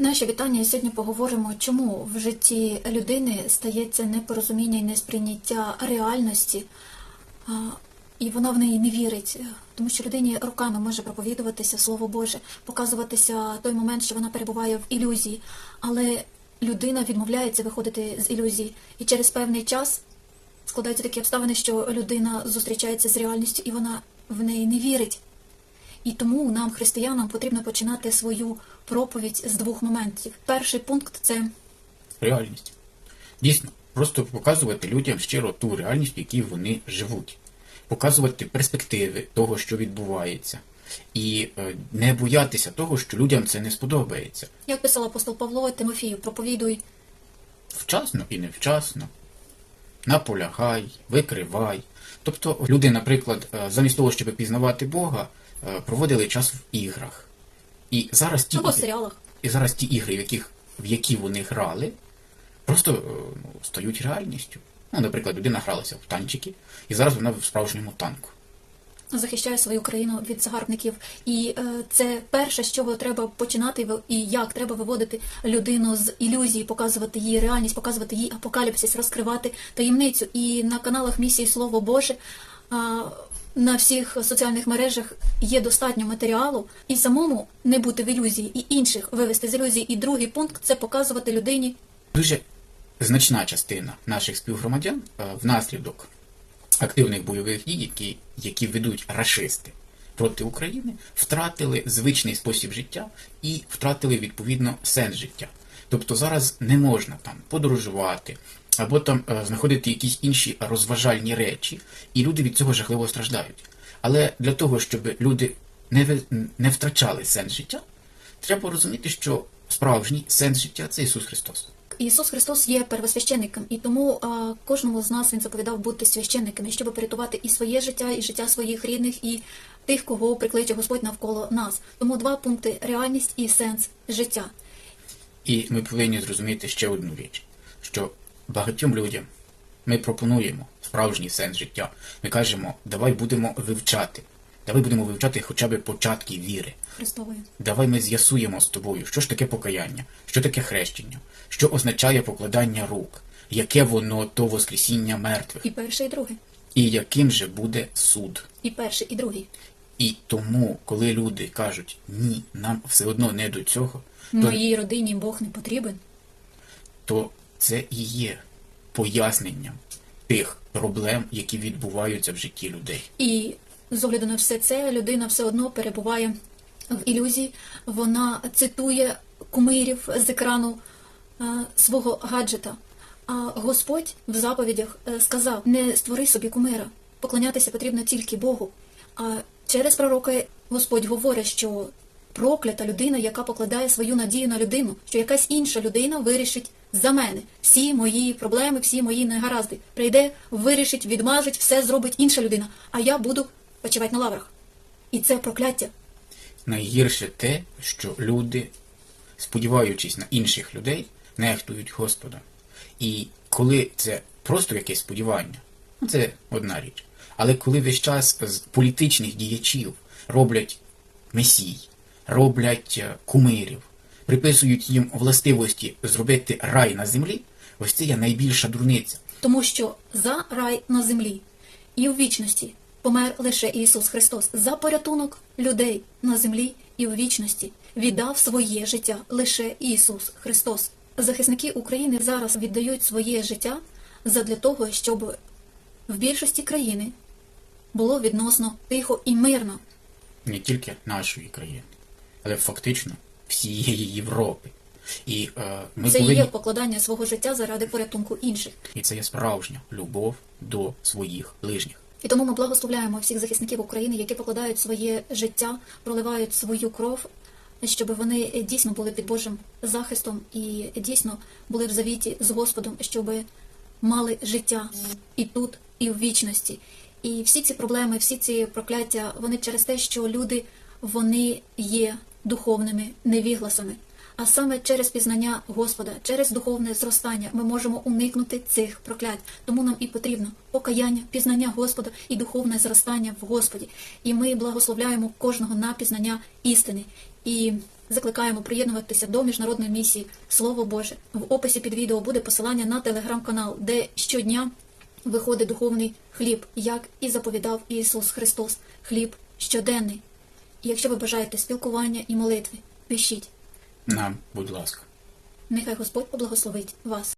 Наше вітання. Сьогодні поговоримо, чому в житті людини стається непорозуміння і несприйняття реальності, і вона в неї не вірить, тому що людині руками може проповідуватися Слово Боже, показуватися той момент, що вона перебуває в ілюзії, але людина відмовляється виходити з ілюзії, і через певний час складаються такі обставини, що людина зустрічається з реальністю і вона в неї не вірить. І тому нам, християнам, потрібно починати свою проповідь з двох моментів. Перший пункт це реальність. Дійсно, просто показувати людям щиро ту реальність, в якій вони живуть, показувати перспективи того, що відбувається, і е, не боятися того, що людям це не сподобається. як писав апостол Павло Тимофію, проповідуй Вчасно і невчасно. Наполягай, викривай. Тобто люди, наприклад, е, замість того, щоб пізнавати Бога, е, проводили час в іграх. І зараз ті, або в серіалах. і зараз ті ігри, в, яких, в які вони грали, просто е, ну, стають реальністю. Ну, наприклад, людина гралася в танчики, і зараз вона в справжньому танку. Захищає свою країну від загарбників. І е, це перше, з чого треба починати, і як треба виводити людину з ілюзії, показувати їй реальність, показувати їй апокаліпсис, розкривати таємницю. І на каналах місії Слово Боже. На всіх соціальних мережах є достатньо матеріалу, і самому не бути в ілюзії, і інших вивести з ілюзії. І другий пункт це показувати людині Дуже значна частина наших співгромадян внаслідок активних бойових дій, які, які ведуть рашисти проти України, втратили звичний спосіб життя і втратили відповідно сенс життя. Тобто зараз не можна там подорожувати або там е, знаходити якісь інші розважальні речі, і люди від цього жахливо страждають. Але для того, щоб люди не, не втрачали сенс життя, треба розуміти, що справжній сенс життя це Ісус Христос. Ісус Христос є первосвященником, і тому а, кожному з нас він заповідав бути священниками, щоб порятувати і своє життя, і життя своїх рідних, і тих, кого прикличе Господь навколо нас. Тому два пункти реальність і сенс життя. І ми повинні зрозуміти ще одну річ, що багатьом людям ми пропонуємо справжній сенс життя. Ми кажемо, давай будемо вивчати, давай будемо вивчати хоча б початки віри. Христовою. Давай ми з'ясуємо з тобою, що ж таке покаяння, що таке хрещення, що означає покладання рук, яке воно то воскресіння мертвих, І перший, і другий. і яким же буде суд. І перший, і другий. І тому, коли люди кажуть ні, нам все одно не до цього, то Моїй родині Бог не потрібен. то це і є поясненням тих проблем, які відбуваються в житті людей. І з огляду на все це людина все одно перебуває в ілюзії. Вона цитує кумирів з екрану е, свого гаджета. А Господь в заповідях е, сказав: не створи собі кумира, поклонятися потрібно тільки Богу. А через пророка Господь говорить, що проклята людина, яка покладає свою надію на людину, що якась інша людина вирішить за мене всі мої проблеми, всі мої негаразди. Прийде, вирішить, відмажить, все зробить інша людина, а я буду почивати на лаврах. І це прокляття. Найгірше те, що люди, сподіваючись на інших людей, нехтують Господа. І коли це просто якесь сподівання, це одна річ. Але коли весь час з політичних діячів роблять месій, роблять е, кумирів, приписують їм властивості зробити рай на землі, ось це є найбільша дурниця. Тому що за рай на землі і у вічності помер лише Ісус Христос. За порятунок людей на землі і у вічності віддав своє життя лише Ісус Христос. Захисники України зараз віддають своє життя задля того, щоб в більшості країни було відносно тихо і мирно. не тільки нашої країни, але фактично всієї Європи. І е, ми Це повинні є покладання свого життя заради порятунку інших. і це є справжня любов до своїх ближніх. І тому ми благословляємо всіх захисників України, які покладають своє життя, проливають свою кров, щоб вони дійсно були під Божим захистом і дійсно були в завіті з Господом, щоб мали життя і тут, і в вічності. І всі ці проблеми, всі ці прокляття, вони через те, що люди вони є духовними невігласами. А саме через пізнання Господа, через духовне зростання ми можемо уникнути цих проклять. Тому нам і потрібно покаяння, пізнання Господа і духовне зростання в Господі. І ми благословляємо кожного на пізнання істини і закликаємо приєднуватися до міжнародної місії Слово Боже. В описі під відео буде посилання на телеграм-канал, де щодня виходить духовний хліб, як і заповідав Ісус Христос, хліб щоденний. І якщо ви бажаєте спілкування і молитви, пишіть. Нам, будь ласка. Нехай Господь поблагословить вас.